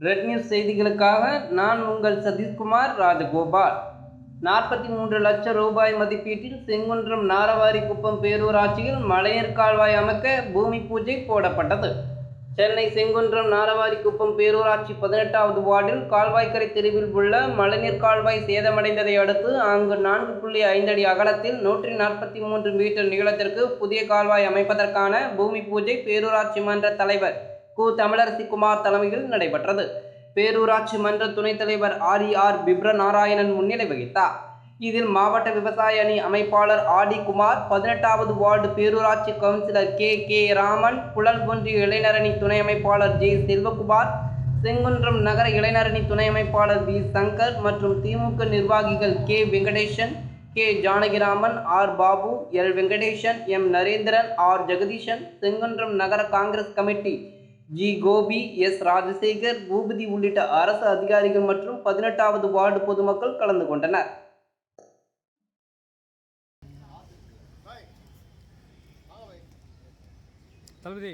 Red news செய்திகளுக்காக நான் உங்கள் சதீஷ்குமார் ராஜகோபால். நாற்பத்தி மூன்று லட்சம் ரூபாய் மதிப்பீட்டில் செங்குன்றம் நாரவாரி குப்பம் பேரூராட்சியில் மலையர் கால்வாய் அமைக்க பூமி பூஜை போடப்பட்டது. சென்னை செங்குன்றம் நாரவாரி குப்பம் பேரூராட்சி பதினெட்டாவது வார்டில் கால்வாய்க்கரை தெருவில் உள்ள மழைநீர் கால்வாய் சேதமடைந்ததை அடுத்து அங்கு நான்கு புள்ளி ஐந்து அடி அகலத்தில் நூற்றி நாற்பத்தி மூன்று மீட்டர் நீளத்திற்கு புதிய கால்வாய் அமைப்பதற்கான பூமி பூஜை பேரூராட்சி மன்ற தலைவர் கு தமிழரசி குமார் தலைமையில் நடைபெற்றது. பேரூராட்சி மன்ற துணைத் தலைவர் ஆர் ஆர் பிப்ர நாராயணன் முன்னிலை வகித்தார். இதில் மாவட்ட விவசாய அணி அமைப்பாளர் ஆடி குமார் பதினெட்டாவது வார்டு பேரூராட்சி councillor K K Raman Puzhal ஒன்றிய இளைஞரணி துணை அமைப்பாளர் ஜே செல்வகுமார் செங்குன்றம் நகர இளைஞரணி துணை அமைப்பாளர் வி சங்கர் மற்றும் திமுக நிர்வாகிகள் K Venkatesan K Janakiraman R Babu L Venkatesan M Narendran R Jagadeesan Sengundram நகர Congress committee G Gopi S Rajasekar Boopathi உள்ளிட்ட அரசு அதிகாரிகள் மற்றும் பதினெட்டாவது வார்டு பொதுமக்கள் கலந்து கொண்டனர். தளபதி